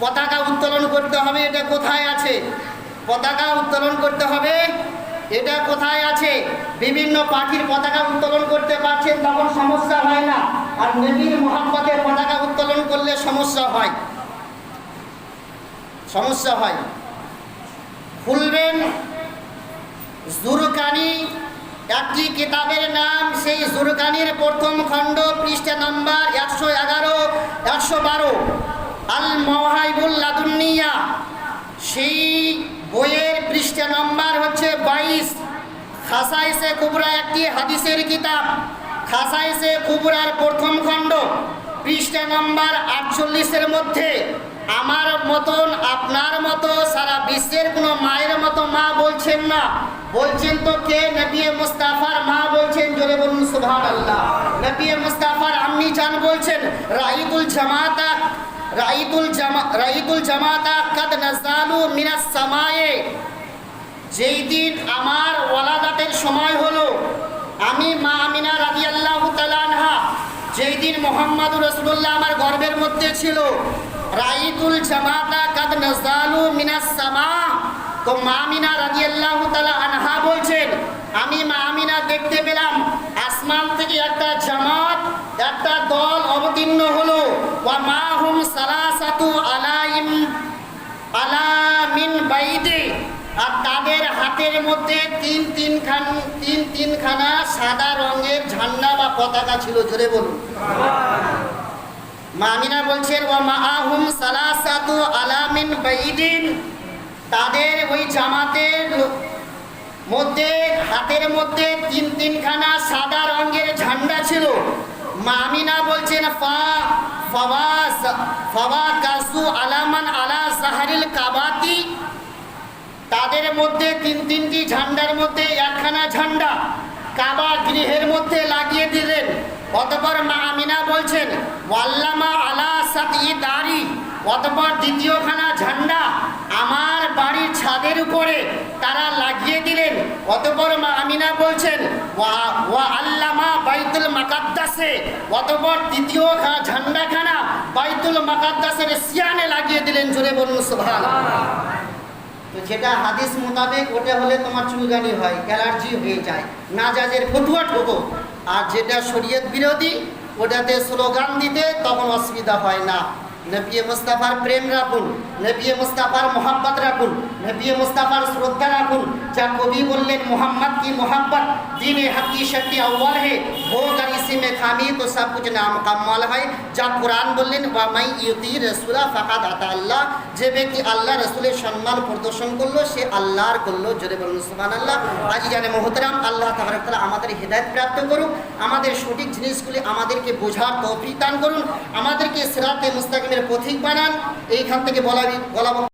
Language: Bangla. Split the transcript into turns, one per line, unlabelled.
পতাকা উত্তোলন করতে হবে, এটা কোথায় আছে? পতাকা উত্তোলন করতে হবে, এটা কোথায় আছে? বিভিন্ন পাখির পতাকা উত্তোলন করতে পারছেন, তখন সমস্যা হয় না। আর নবীর মোহাম্মতে পতাকা উত্তোলন করলে সমস্যা হয়। সমস্যা হয়। খুলবেন জুরকানি, একটি কিতাবের নাম, সেই জুরকানির প্রথম খণ্ড পৃষ্ঠা নাম্বার একশো এগারো, একশো বারো। আল মহাইবুল লাদুন্নিয়া সেই বইয়ের পৃষ্ঠা নাম্বার হচ্ছে বাইশ। খাসাইসে কুবরা একটি হাদিসের কিতাব। খাসাইসে কুবরার প্রথম খণ্ড, পৃষ্ঠা নাম্বার আটচল্লিশের মধ্যে, আমার মতন, আপনার মতো, সারা বিশ্বের কোনো মায়ের মতো মা বলছেন না। বলছেন তো কে? নবী মুস্তাফার মা বলছেন, জোরে বলুন সুবহান আল্লাহ নবী মুস্তাফার আম্মি জান বলছেন রাইদুল জামাতা রাইদুল জামা রাইদুল জামাতা মিনাস সামায়ে। যেই দিন আমার ওয়ালাদাতের সময় আমি তালানহা যেই দিন মোহাম্মদ আমার গর্বের মধ্যে ছিল রাইতুল জামাতা কাদ নাজালু মিনাস সামা, তো মা আমিনা তালা আনহা বলছেন আমি মা আমিনা দেখতে পেলাম আসমান থেকে একটা জামাত একটা দল অবতীর্ণ হলো ওয়া মা হুম সালাসাতু আলাইম আলা মিন বাইদে আর তাদের হাতের মধ্যে তিন তিন খান তিন তিনখানা সাদা রঙের ঝান্ডা বা পতাকা ছিল, জোরে বলুন। মামিনা বলছেন ও মাহুম সালাসাতু আলামিন বাইদিন তাদের ওই জামাতের মধ্যে, হাতের মধ্যে তিন তিনখানা সাদা রঙের ঝান্ডা ছিল। মামিনা বলছেন, ফা ফাওয়াজ আলা তাদের মধ্যে তিন তিনটি ঝান্ডার মধ্যে একখানা ঝান্ডা কাবা গৃহের মধ্যে লাগিয়ে দিলেন। অতপর মা আমিনা বলছেন, ওয়াল্লামা আলা সাতি দাড়ি অতপর দ্বিতীয়খানা ঝান্ডা ছাদের উপরে তারা লাগিয়ে দিলেন। অতপর মা আমিনা বলছেন হাদিস ওটা হলে তোমার হয় হয়ে যায় ঠোকো। আর যেটা শরীয়ত বিরোধী, ওটাতে স্লোগান দিতে তখন অসুবিধা হয় না। নবী মুস্তাফার প্রেম রাখুন, নবী মুস্তাফার মোহাম্মত রাখুন, নবী মুস্তাফার শ্রদ্ধা রাখুন। যা কবি বললেন, মোহাম্মদ কি মোহাম্মত দিনে হকি শক্তি আউ্বাল হে। ভোগ আর ইসি মে খামি, তো সব কিছু না মুকাম্মল হয়। যা কোরআন বললেন বা মাই ইউতি রসুলা ফাকাদ আতা আল্লাহ। যে ব্যক্তি আল্লাহ রসুলের সম্মান প্রদর্শন করল, সে আল্লাহর করল। জোরে বলুন সুমান আল্লাহ আজ জানে মোহতরাম, আল্লাহ তাহলে আমাদের হৃদায়ত প্রাপ্ত করুক। আমাদের সঠিক জিনিসগুলি আমাদেরকে বোঝার তৌফিক দান করুন। আমাদেরকে সেরাতে মুস্তাকিম মুস্তাকিমের পথিক বানান এইখান থেকে বলা বলা